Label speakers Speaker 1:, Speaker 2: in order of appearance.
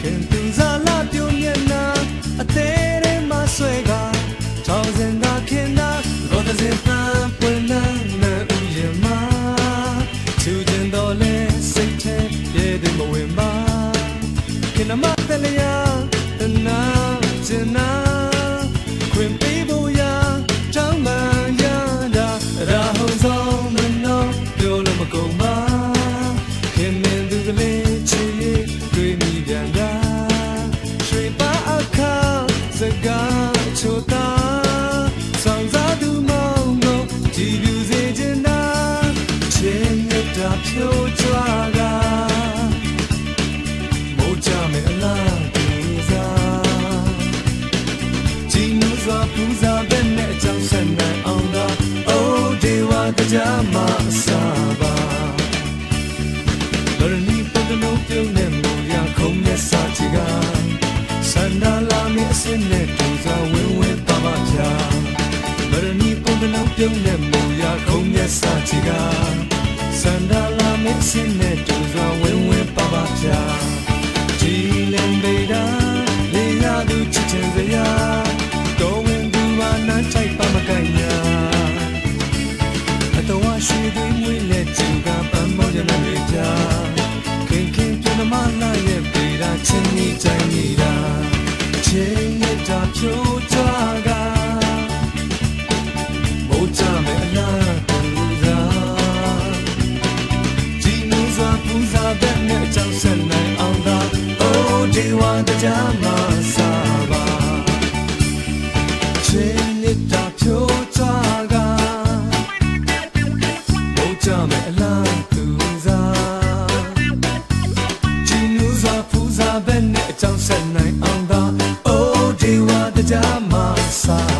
Speaker 1: ခင်သူစားလာပြုံးမျက်နှာအသေးထဲမှာဆွဲကချောင်းစင်သာခင်နာရောတစင်ပန်းပွင့်လန်းနဲ့ဥယျာဉ်မှာချူကျင်တော်လဲစိတ်ထဲရဲ့ဒီမဝင်ပါခင်နမတလျာတနာကျင်နာခွင်ပေးဖို့ရာချောင်းမှန်ရတာရာဟုံဆုံးမနောပြောလို့မကုန်ပါ ပူဇာတဲ့နဲ့အကြောင်းဆက်နိုင်အောင်သာအိုးဒေဝတရားမအစာပါလရဏီပုဒ်လုံးပြုံးနဲ့မူရခုံးနဲ့စာချီကစန္ဒ လာမီအစင်းနဲ့ပူဇာဝင်းဝင်းပါပါဖြာလရဏီပုဒ်လုံးပြုံးနဲ့မူရခုံးနဲ့စာချီကစန္ဒလာမီအစင်းနဲ့ပူဇာဝင်းဝင်းပါပါဖြာကြည်လင်ပေတာလေးရသူချစ်ချင်စရာတော်ဝင်သူဟာနန်းထိုက်ပါမကိုင်ညာအတော်ဝရွှေတွေမွေးလက်ကျူကပန်းမောရနေကြခင်ခင်ပြမလာရဲ့ပေတာချင်းနေကြိုင်နေတာချင်းနဲ့တာဖြိုးကြ ဦးစားပဲနဲ့အကြောင်းဆက်နိုင်အောင်သာအိုးဒီဝါတရားမှာစားပါချင်းနစ်တာဖြိုးချကမဟုတ်ကြမဲ့အလားသူစားချင်းဦးစားဖူးစားပဲနဲ့အကြောင်းဆက်နိုင်အောင်သာအိုးဒီဝါတရားမှာစား